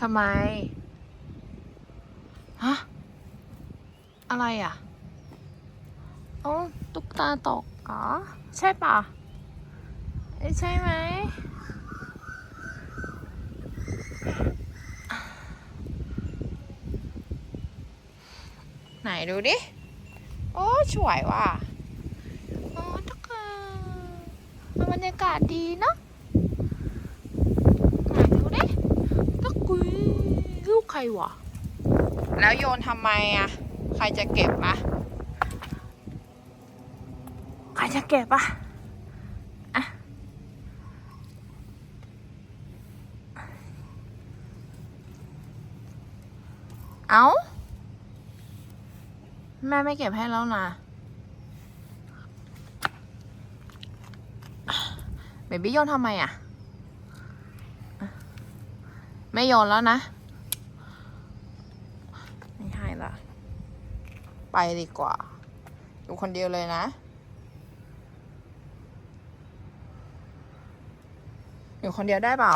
ทำไม ฮะ อะไรอะโอ้ตุ๊กตาตกเหรอ ใช่ป่ะใช่ไหม ไหนดูดิ โอ้สวยว่ะ โอ้ทุกคนบรรยากาศดีเนอะไหนดูดิตะกุยลูกใค รวะ แล้วโยนทำไมอะใครจะเก็บอะใครจะเก็บอะอะเอาแม่ไม่เก็บให้แล้วนะเบบี้โยนทำไมอะไม่โยนแล้วนะไม่ให้ ละไปดีกว่า อยู่คนเดียวเลยนะ อยู่คนเดียวได้เปล่า